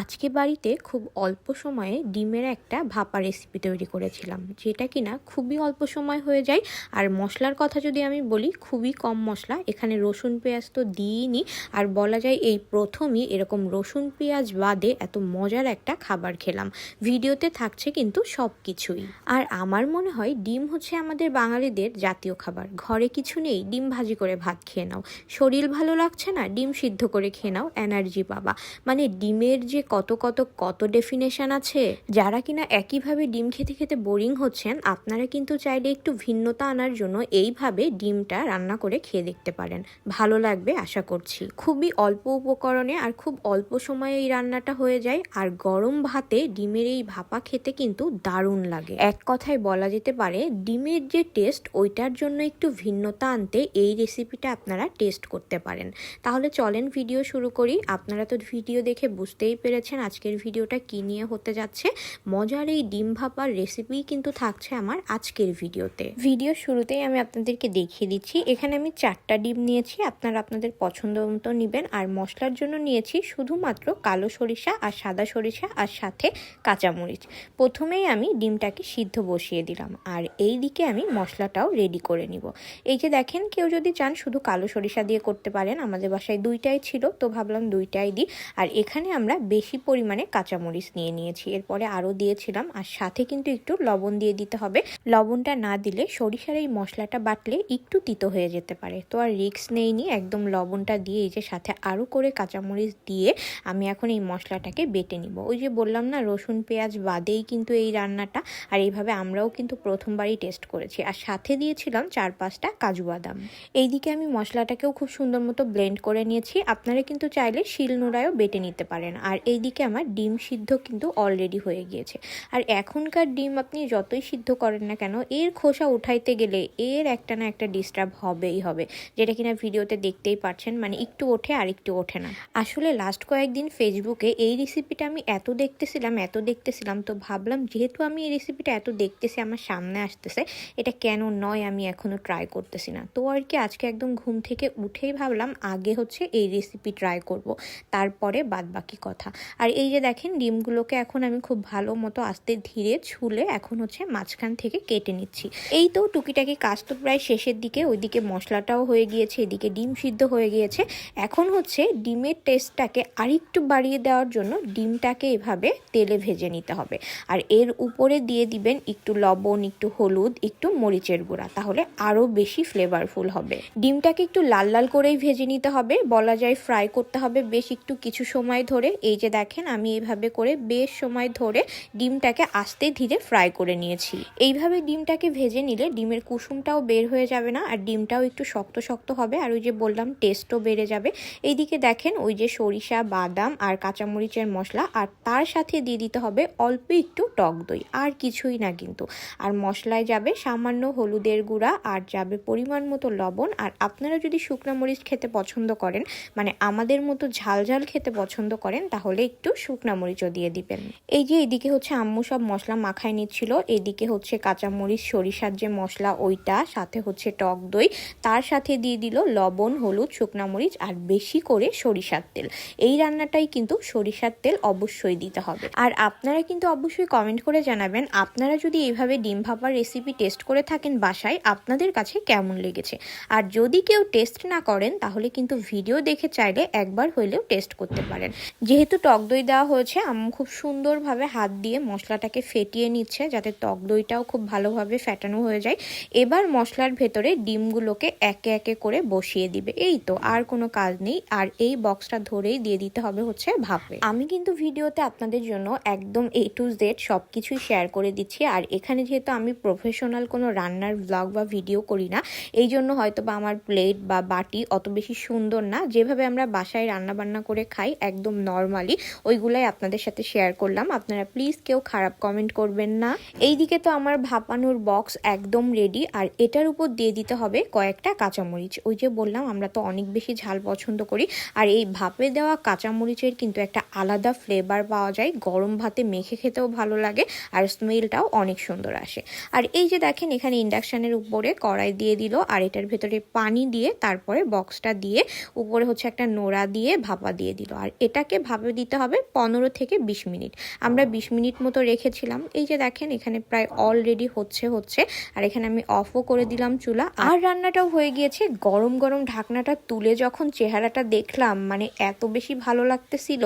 আজকে বাড়িতে খুব অল্প সময়ে ডিমের একটা ভাপা রেসিপি তৈরি করেছিলাম, যেটা কিনা খুবই অল্প সময় হয়ে যায়। আর মশলার কথা যদি আমি বলি, খুবই কম মশলা, এখানে রসুন পেঁয়াজ তো দিইনি। আর বলা যায় এই প্রথমই এরকম রসুন পেঁয়াজ বাদে এত মজার একটা খাবার খেলাম। ভিডিওতে থাকছে কিন্তু সব কিছুই আর আমার মনে হয় ডিম হচ্ছে আমাদের বাঙালিদের জাতীয় খাবার। ঘরে কিছু নেই, ডিম ভাজি করে ভাত খেয়ে নাও। শরীর ভালো লাগছে না, ডিম সিদ্ধ করে খেয়ে নাও, এনার্জি পাবা। মানে ডিমের যে কত কত কত ডেফিনেশন আছে? যারা কিনা একইভাবে ডিম খেতে খেতে বোরিং হচ্ছেন, আপনারা কিন্তু চাইলে একটু ভিন্নতা আনার জন্য এইভাবে ডিমটা রান্না করে খেয়ে দেখতে পারেন। ভালো লাগবে, আশা করছি। খুবই অল্প উপকরণে আর খুব অল্প সময়ে এই রান্নাটা হয়ে যায়। আর গরম ভাতে ডিমের এই ভাপা খেতে কিন্তু দারুণ লাগে। এক কথায় বলা যেতে পারে, ডিমের যে টেস্ট ওইটার জন্য একটু ভিন্নতা আনতে এই রেসিপিটা আপনারা টেস্ট করতে পারেন। তাহলে চলেন ভিডিও শুরু করি। আপনারা তো ভিডিও দেখে বুঝতেই পেরেছেন, আজকের ভিডিওটা কি নিয়ে হতে যাচ্ছে, মজার এই ডিম ভাপার রেসিপি কিন্তু থাকছে আমার আজকের ভিডিওতে। ভিডিও শুরুতেই আমি আপনাদেরকে দেখিয়ে দিচ্ছি, এখানে আমি চারটা ডিম নিয়েছি, আপনারা আপনাদের পছন্দ মতো নেবেন, আর মশলার জন্য নিয়েছি শুধুমাত্র কালো সরিষা আর সাদা সরিষা আর সাথে কাঁচামরিচ। প্রথমেই আমি ডিমটাকে সিদ্ধ বসিয়ে দিলাম, আর এই দিকে আমি মশলাটাও রেডি করে নিব। এই যে দেখেন, কেউ যদি চান শুধু কালো সরিষা দিয়ে করতে পারেন, আমাদের বাসায় দুইটাই ছিল, তো ভাবলাম দুইটাই দিই, আর এখানে আমরা বেশি পরিমাণে কাঁচামরিচ নিয়ে নিয়েছি। এরপরে আরও দিয়েছিলাম। আর সাথে কিন্তু একটু লবণ দিয়ে দিতে হবে। লবণটা না দিলে সরিষার এই মশলাটা বাটলে একটু তিতো হয়ে যেতে পারে। তো আর রিক্স নেই নেইনি, একদম লবণটা দিয়ে এই যে সাথে আরও করে কাঁচামরিচ দিয়ে আমি এখন এই মশলাটাকে বেটে নিব। ওই যে বললাম না, রসুন, পেঁয়াজ বাদেই কিন্তু এই রান্নাটা। আর এইভাবে আমরাও কিন্তু প্রথমবারই টেস্ট করেছি। আর সাথে দিয়েছিলাম চার পাঁচটা কাজু বাদাম। এইদিকে আমি মশলাটাকেও খুব সুন্দর মতো ব্লেন্ড করে নিয়েছি। আপনারা কিন্তু চাইলে শিল নোড়ায়ও বেটে নিতে পারেন। আর এইদিকে আমার ডিম সিদ্ধ কিন্তু অলরেডি হয়ে গিয়েছে। আর এখনকার ডিম আপনি যতই সিদ্ধ করেন না কেন, এর খোসা উঠাইতে গেলে এর একটা না একটা ডিস্টার্ব হবেই হবে। যেটা কিনা ভিডিওতে দেখতেই পাচ্ছেন মানে একটু ওঠে আর একটু ওঠে না। আসলে লাস্ট কয়েকদিন ফেসবুকে এই রেসিপিটা আমি এত দেখতেছিলাম এত দেখতেছিলাম, তো ভাবলাম যেহেতু আমি এই রেসিপিটা এত দেখতেছি, আমার সামনে আসতেছে, এটা কেন নয় আমি এখনও ট্রাই করতেছি না। তো আর কি আজকে একদম ঘুম থেকে উঠেই ভাবলাম আগে হচ্ছে এই রেসিপি ট্রাই করব, তারপরে বাদ বাকি কথা। আর এই যে দেখেন, ডিমগুলোকে এখন আমি খুব ভালো মতো আস্তে ধীরে ছুলে এখন হচ্ছে মাঝখান থেকে কেটে নিচ্ছি। এই তো টুকিটাকি কাজ তো প্রায় শেষের দিকে, ওইদিকে মশলাটাও হয়ে গিয়েছে, এদিকে ডিম সিদ্ধ হয়ে গিয়েছে। এখন হচ্ছে ডিমের টেস্টটাকে আরেকটু বাড়িয়ে দেওয়ার জন্য ডিমটাকে এভাবে তেলে ভেজে নিতে হবে। আর এর উপরে দিয়ে দিবেন একটু লবণ, একটু হলুদ, একটু মরিচের গুঁড়া, তাহলে আরও বেশি ফ্লেভারফুল হবে। ডিমটাকে একটু লাল লাল করেই ভেজে নিতে হবে, বলা যায় ফ্রাই করতে হবে বেশ একটু কিছু সময় ধরে, এই যে দেখেন আমি এইভাবে করে বেশ সময় ধরে ডিমটাকে আস্তে ধীরে ফ্রাই করে নিয়েছি। এইভাবে ডিমটাকে ভেজে নিলে ডিমের কুসুমটাও বের হয়ে যাবে না আর ডিমটাও একটু শক্ত শক্ত হবে আর ওই যে বললাম টেস্টও বেড়ে যাবে। এইদিকে দেখেন ওই যে সরিষা, বাদাম আর কাঁচামরিচের মশলা আর তার সাথে দিয়ে দিতে হবে অল্প একটু টক দই। আর কিছুই না কিন্তু। আর মশলায় যাবে সামান্য হলুদের গুঁড়া আর যাবে পরিমাণ মতো লবণ। আর আপনারা যদি শুকনো মরিচ খেতে পছন্দ করেন মানে আমাদের মতো ঝাল ঝাল খেতে পছন্দ করেন, তাহলে একটু শুকনা মরিচও দিয়ে দিবেন। এই যে এদিকে হচ্ছে আম্মু সব মশলা মাখায় নিচ্ছিল, এদিকে হচ্ছে কাঁচামরিচ সরিষার যে মশলা ওইটা, সাথে হচ্ছে টক দই, তার সাথে দিয়ে দিল লবণ, হলুদ, শুকনা মরিচ আর বেশি করে সরিষার তেল। এই রান্নাটাই কিন্তু সরিষার তেল অবশ্যই দিতে হবে। আর আপনারা কিন্তু অবশ্যই কমেন্ট করে জানাবেন, আপনারা যদি এইভাবে ডিম ভাপার রেসিপি টেস্ট করে থাকেন বাসায়, আপনাদের কাছে কেমন লেগেছে? আর যদি কেউ টেস্ট না করেন, তাহলে কিন্তু ভিডিও দেখে চাইলে একবার হইলেও টেস্ট করতে পারেন। যেহেতু টক দই দেওয়া হয়েছে। আম্মু খুব সুন্দরভাবে হাত দিয়ে মশলাটাকে ফেটিয়ে নিচ্ছে যাতে টক দইটাও খুব ভালোভাবে ফেটানো হয়ে যায়। এবার মশলার ভেতরে ডিমগুলোকে একে একে করে বসিয়ে দিবে। এই তো, আর কোনো কাজ নেই। আর এই বক্সটা ধরেই দিয়ে দিতে হবে হচ্ছে ভাপে। আমি কিন্তু ভিডিওতে আপনাদের জন্য একদম এ টু জেড সব কিছুই শেয়ার করে দিচ্ছি। আর এখানে যেহেতু আমি প্রফেশনাল কোনো রান্নার ব্লগ বা ভিডিও করি না, এই জন্য হয়তো বা আমার প্লেট বা বাটি অত বেশি সুন্দর না। যেভাবে আমরা বাসায় রান্না বান্না করে খাই, একদম নর্মালি ওইগুলাই আপনাদের সাথে শেয়ার করলাম। আপনারা প্লিজ কেউ খারাপ কমেন্ট করবেন না। এইদিকে তো আমার ভাপানোর বক্স একদম রেডি আর এটার উপর দিয়ে দিতে হবে কয়েকটা কাঁচামরিচ। ওই যে বললাম, আমরা তো অনেক বেশি ঝাল পছন্দ করি। আর এই ভাপে দেওয়া কাঁচামরিচের কিন্তু একটা আলাদা ফ্লেভার পাওয়া যায়। গরম ভাতে মেখে খেতেও ভালো লাগে, আর স্মেলটাও অনেক সুন্দর আসে। আর এই যে দেখেন, এখানে ইন্ডাকশানের উপরে কড়াই দিয়ে দিল, আর এটার ভেতরে পানি দিয়ে তারপরে বক্সটা দিয়ে উপরে হচ্ছে একটা নোড়া দিয়ে ভাপা দিয়ে দিল। আর এটাকে ভাপে দিতে দিতে হবে পনেরো থেকে বিশ মিনিট। আমরা বিশ মিনিট মতো রেখেছিলাম। এই যে দেখেন এখানে প্রায় অলরেডি হচ্ছে হচ্ছে। আর এখানে আমি অফও করে দিলাম চুলা। আর রান্নাটাও হয়ে গিয়েছে। গরম গরম ঢাকনাটা তুলে যখন চেহারাটা দেখলাম মানে এত বেশি ভালো লাগতেছিল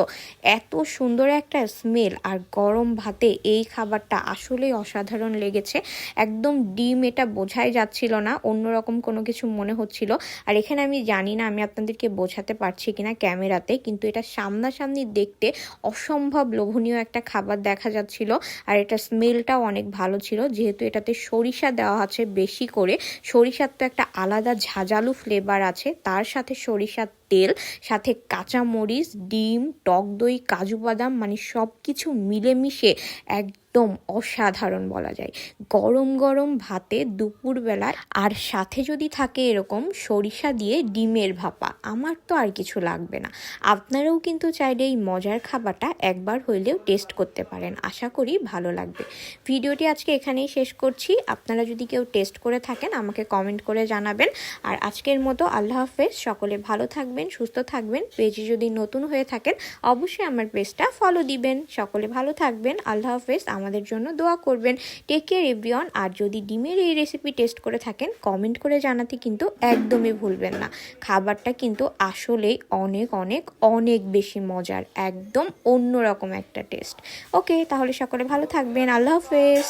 এত সুন্দর একটা স্মেল আর গরম ভাতে এই খাবারটা আসলেই অসাধারণ লেগেছে। একদম ডিম এটা বোঝাই যাচ্ছিল না অন্যরকম কোনো কিছু মনে হচ্ছিল। আর এখানে আমি জানি না আমি আপনাদেরকে বোঝাতে পারছি কিনা ক্যামেরাতে কিন্তু এটা সামনাসামনি দেখতে অসম্ভব লোভনীয় একটা খাবার দেখা যাচ্ছিল। আর এটা স্মেলটাও অনেক ভালো ছিল। যেহেতু এটাতে সরিষা দেওয়া আছে বেশি করে, সরিষার তো একটা আলাদা ঝাঁঝালু ফ্লেভার আছে, তার সাথে সরিষার তেল, সাথে কাঁচা মরিচ ডিম, টক দই, কাজু বাদাম মানে সব কিছু মিলেমিশে একদম অসাধারণ বলা যায়। গরম গরম ভাতে দুপুরবেলা, আর সাথে যদি থাকে এরকম সরিষা দিয়ে ডিমের ভাপা, আমার তো আর কিছু লাগবে না। আপনারাও কিন্তু চাইলে এই মজার খাবারটা একবার হইলেও টেস্ট করতে পারেন। আশা করি ভালো লাগবে। ভিডিওটি আজকে এখানেই শেষ করছি। আপনারা যদি কেউ টেস্ট করে থাকেন, আমাকে কমেন্ট করে জানাবেন। আর আজকের মতো আল্লাহ হাফেজ। সকলে ভালো থাকবেন, সুস্থ থাকবেন, পেজে যদি নতুন হয়ে থাকেন, অবশ্যই আমার পেজটা ফলো দিবেন। সকলে ভালো থাকবেন, আল্লাহ হাফেজ, আমাদের জন্য দোয়া করবেন। টেক কেয়ার এভরিওয়ান আর যদি ডিমের এই রেসিপি টেস্ট করে থাকেন কমেন্ট করে জানাতে কিন্তু একদমই ভুলবেন না। খাবারটা কিন্তু আসলেই অনেক অনেক অনেক বেশি মজার, একদম অন্যরকম একটা টেস্ট ওকে তাহলে সকলে ভালো থাকবেন, আল্লাহ হাফেজ।